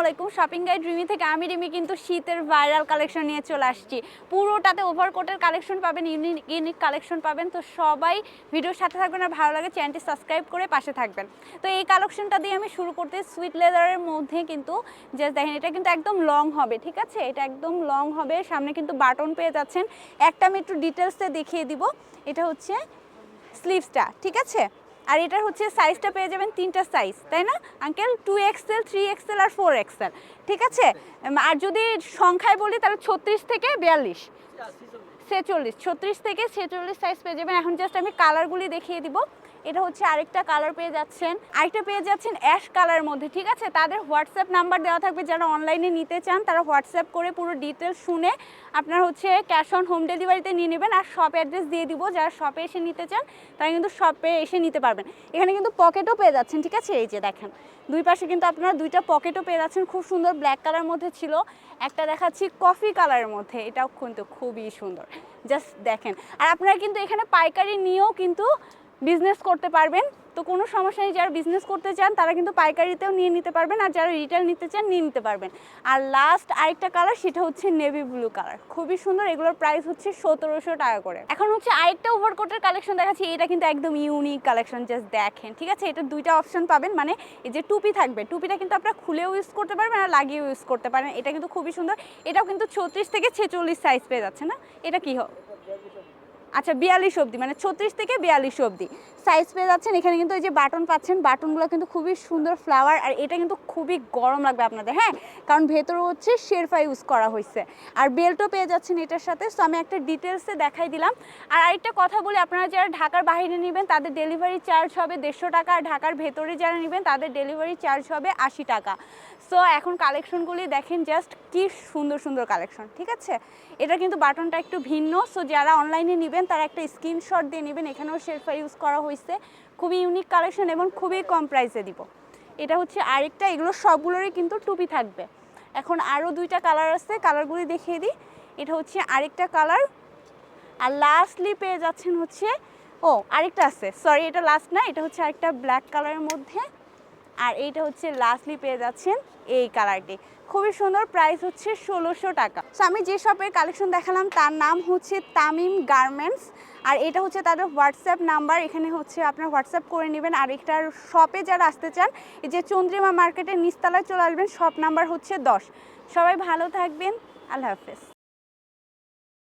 আলাইকুম। Shopping guide Rimi থেকে আমি রিমি কিন্তু শীতের ভাইরাল কালেকশন নিয়ে চলে আসছি। পুরোটাতে ওভারকোটের কালেকশন পাবেন ইউনিক ইউনিক কালেকশন পাবেন। তো সবাই ভিডিওর সাথে থাকবেন আর ভালো লাগে চ্যানেলটি সাবস্ক্রাইব করে পাশে থাকবেন। তো এই কালেকশনটা দিয়ে আমি শুরু করতে সুইট লেদারের মধ্যে কিন্তু জাস্ট দেখেন, এটা কিন্তু একদম লং হবে, ঠিক আছে? এটা একদম লং হবে। সামনে কিন্তু বাটন পেয়ে যাচ্ছেন। একটা আমি একটু ডিটেলসে দেখিয়ে দিব। এটা হচ্ছে স্লিভসটা ঠিক আছে? আর এটার হচ্ছে সাইজটা পেয়ে যাবেন তিনটা সাইজ তাই না? Uncle two XL three XL আর ফোর এক্সেল ঠিক আছে? আর যদি সংখ্যায় বলি তাহলে ছত্রিশ থেকে বিয়াল্লিশ। ছেচল্লিশ, ছত্রিশ থেকে ছেচল্লিশ সাইজ পেয়ে যাবেন। এখন জাস্ট আমি কালারগুলি দেখিয়ে দিব। এটা হচ্ছে আরেকটা কালার পেয়ে যাচ্ছেন। আরেকটা পেয়ে যাচ্ছেন অ্যাশ কালারের মধ্যে, ঠিক আছে? তাদের হোয়াটসঅ্যাপ নাম্বার দেওয়া থাকবে। যারা অনলাইনে নিতে চান, তারা হোয়াটসঅ্যাপ করে পুরো ডিটেলস শুনে আপনার হচ্ছে ক্যাশ অন হোম ডেলিভারিতে নিয়ে নেবেন। আর শপ অ্যাড্রেস দিয়ে দিব। যারা শপে এসে নিতে চান, তারা কিন্তু শপে এসে নিতে পারবেন। এখানে কিন্তু পকেটও পেয়ে যাচ্ছেন, ঠিক আছে? এই যে দেখেন, দুই পাশে কিন্তু আপনারা দুইটা পকেটও পেয়ে যাচ্ছেন। খুব সুন্দর ব্ল্যাক কালার মধ্যে ছিল। একটা দেখাচ্ছি কফি কালারের মধ্যে। এটাও কিন্তু খুবই সুন্দর। জাস্ট দেখেন। আর আপনারা কিন্তু এখানে পাইকারি নিয়েও কিন্তু বিজনেস করতে পারবেন। তো কোনো সমস্যা নেই, যারা বিজনেস করতে চান, তারা কিন্তু পাইকারিতেও নিয়ে নিতে পারবেন আর যারা রিটেল নিতে চান, নিয়ে নিতে পারবেন। আর লাস্ট আরেকটা কালার সেটা হচ্ছে নেভি ব্লু কালার খুবই সুন্দর, এগুলোর প্রাইস হচ্ছে সতেরোশো টাকা করে। এখন হচ্ছে আরেকটা ওভারকোটের কালেকশন দেখাচ্ছি, এটা কিন্তু একদম ইউনিক কালেকশন জাস্ট দেখেন, ঠিক আছে? এটা দুইটা অপশন পাবেন মানে এই যে টুপি থাকবে, টুপিটা কিন্তু আপনারা খুলেও ইউজ করতে পারবেন আর লাগিয়েও ইউজ করতে পারেন এটা কিন্তু খুবই সুন্দর, এটাও কিন্তু ছত্রিশ থেকে ছেচল্লিশ সাইজ পেয়ে যাচ্ছে না? এটা কি হোক আচ্ছা বিয়াল্লিশ অবধি মানে ছত্রিশ থেকে বিয়াল্লিশ অবধি। সাইজ পেয়ে যাচ্ছেন, এখানে কিন্তু এই যে বাটন পাচ্ছেন, বাটনগুলো কিন্তু খুবই সুন্দর ফ্লাওয়ার আর এটা কিন্তু খুবই গরম লাগবে আপনাদের হ্যাঁ? কারণ ভেতরে হচ্ছে শেরফা ইউজ করা হয়েছে। আর বেল্টও পেয়ে যাচ্ছেন এটার সাথে সো আমি একটা ডিটেলসে দেখাই দিলাম। আর আরেকটা কথা বলি, আপনারা যারা ঢাকার বাইরে নেবেন, তাদের ডেলিভারি চার্জ হবে দেড়শো টাকা, আর ঢাকার ভেতরে যারা নেবেন, তাদের ডেলিভারি চার্জ হবে আশি টাকা। সো এখন কালেকশনগুলি দেখেন জাস্ট কি সুন্দর সুন্দর কালেকশন ঠিক আছে? এটা কিন্তু বাটনটা একটু ভিন্ন সো যারা অনলাইনে নেবেন তারা একটা স্ক্রিনশট দিয়ে নেবেন, এখানেও শেরফা ইউজ করা হয়েছে। খুবই ইউনিক কালেকশন এবং খুবই কম প্রাইসে দিব। এটা হচ্ছে আরেকটা, এগুলো সবগুলোরই কিন্তু টুপি থাকবে। এখন আরও দুইটা কালার আছে কালারগুলি দেখিয়ে দিই। এটা হচ্ছে আরেকটা কালার আর লাস্টলি পেয়ে যাচ্ছেন হচ্ছে, ও, আরেকটা আছে। সরি এটা লাস্ট না, এটা হচ্ছে আরেকটা ব্ল্যাক কালারের মধ্যে। আর এইটা হচ্ছে লাস্টলি পেয়ে যাচ্ছেন এই কালারটি খুবই সুন্দর প্রাইস হচ্ছে ষোলোশো টাকা। সো আমি যে শপের কালেকশন দেখালাম, তার নাম হচ্ছে তামিম গার্মেন্টস আর এটা হচ্ছে তাদের হোয়াটসঅ্যাপ নাম্বার এখানে হচ্ছে আপনার হোয়াটসঅ্যাপ করে নেবেন। আর এটার শপে যারা আসতে চান, এই যে চন্দ্রিমা মার্কেটের নিচতলায় চলে আসবেন শপ নাম্বার হচ্ছে দশ। সবাই ভালো থাকবেন, আল্লাহ হাফেজ।